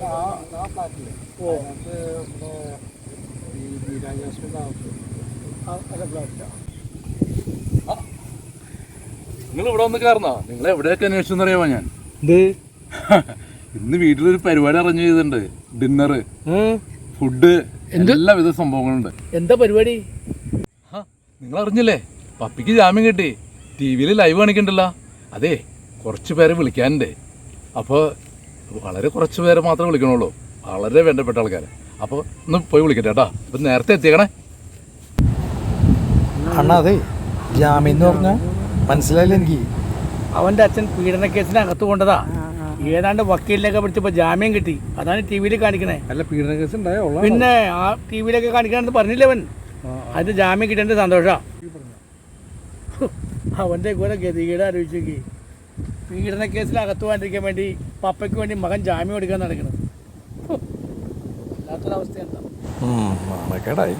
അല്ല ആ ആ അതിനകത്ത് ഈ നിങ്ങൾ ഇവിടെ വന്ന് കയറുന്നോ? നിങ്ങൾ എവിടെയൊക്കെ അന്വേഷിച്ചെന്ന് അറിയാമോ ഞാൻ? ഇത് ഇന്ന് വീട്ടിലൊരു പരിപാടി അറേഞ്ച് ചെയ്തിട്ടുണ്ട്. ഡിന്നർ ഫുഡ് എല്ലാവിധ സംഭവങ്ങളുണ്ട്. എന്താ പരിപാടി? നിങ്ങൾ അറിഞ്ഞില്ലേ പപ്പിക്ക് ജാമ്യം കിട്ടി. ടി വിയിൽ ലൈവ് കാണിക്കണ്ടല്ലോ. അതെ കുറച്ച് പേരെ വിളിക്കാനുണ്ട്. അപ്പോൾ വളരെ കുറച്ച് പേരെ മാത്രമേ വിളിക്കണുള്ളൂ. വളരെ വേണ്ടപ്പെട്ട ആൾക്കാർ അപ്പോൾ ഒന്ന് പോയി വിളിക്കട്ടെ കേട്ടോ. അപ്പം നേരത്തെ എത്തിയേക്കണേ. അണ്ണാ അതെ. ജാമ്യം എന്ന് പറഞ്ഞാൽ മനസ്സിലായില്ല എനിക്ക്. അവന്റെ അച്ഛൻ പീഡന കേസിന് അകത്ത് കൊണ്ടതാ. ഏതാണ്ട് വക്കീലിനൊക്കെ പിടിച്ചപ്പോ ജാമ്യം കിട്ടി. അതാണ് ടി വിയിൽ കാണിക്കണേ. അല്ല പീഡന കേസ് ഉണ്ടായോ പിന്നെ ആ ടി വിയിലൊക്കെ കാണിക്കണമെന്ന് പറഞ്ഞില്ലേ അവൻ? അത് ജാമ്യം കിട്ടേണ്ട സന്തോഷ. അവന്റെ കൂടെ ഗതികേട് ആലോചിച്ചേക്ക്. പീഡന കേസിൽ അകത്തു പോകാണ്ടിരിക്കാൻ വേണ്ടി പപ്പയ്ക്ക് വേണ്ടി മകൻ ജാമ്യം എടുക്കാൻ നടക്കുന്നത് അല്ലാത്തൊരവസ്ഥ എന്താ? നാണക്കേടായി.